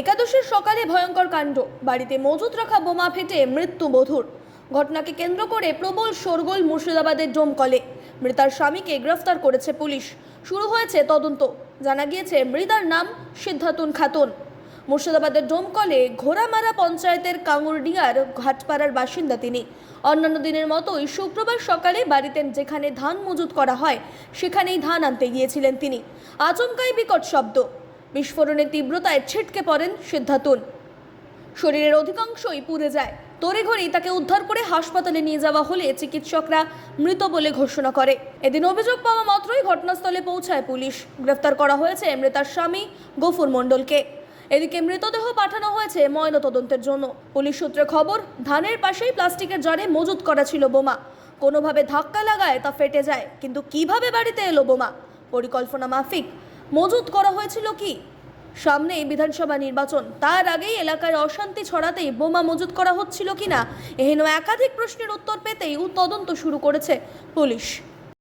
একাদশের সকালে ভয়ঙ্কর কাণ্ড। বাড়িতে মজুত রাখা বোমা ফেটে মৃত্যু বধূর ঘটনাকে কেন্দ্র করে প্রবল শোরগোল মুর্শিদাবাদের ডোমকলে। মৃতার স্বামীকে গ্রেফতার করেছে পুলিশ। শুরু হয়েছে তদন্ত। জানা গিয়েছে, মৃতার নাম সিদ্ধাতুন খাতুন। মুর্শিদাবাদের ডোমকলে ঘোড়ামারা পঞ্চায়েতের কাঙ্গুরডিয়ার ঘাটপাড়ার বাসিন্দা তিনি। অন্যান্য দিনের মতোই শুক্রবার সকালে বাড়িতে যেখানে ধান মজুত করা হয়, সেখানেই ধান আনতে গিয়েছিলেন তিনি। আচমকাই বিকট শব্দ। বিস্ফোরণের তীব্রতায় ছিটকে পড়েন সিদ্ধাতুন শরীরের অধিকাংশই পুড়ে যায়। তড়িঘড়ি তাকে উদ্ধার করে হাসপাতালে নিয়ে যাওয়া হলে চিকিৎসকরা মৃত বলে ঘোষণা করে। এদিন অভিযোগ পাওয়া মাত্রই ঘটনাস্থলে পৌঁছায় পুলিশ। গ্রেফতার করা হয়েছে মৃতার স্বামী গফুর মণ্ডলকে। এদিকে মৃতদেহ পাঠানো হয়েছে ময়নাতদন্তের জন্য। পুলিশ সূত্রে খবর, ধানের পাশেই প্লাস্টিকের জারে মজুত করা ছিল বোমা। কোনোভাবে ধাক্কা লাগায় তা ফেটে যায়, কিন্তু কীভাবে বাড়িতে এলো বোমা? পরিকল্পনা মাফিক। মজুত করা হয়েছিল কি? সামনেই বিধানসভা নির্বাচন, তার আগেই এলাকায় অশান্তি ছড়াতেই বোমা মজুত করা হচ্ছিল কিনা? এহেন একাধিক প্রশ্নের উত্তর পেতেই তদন্ত শুরু করেছে পুলিশ।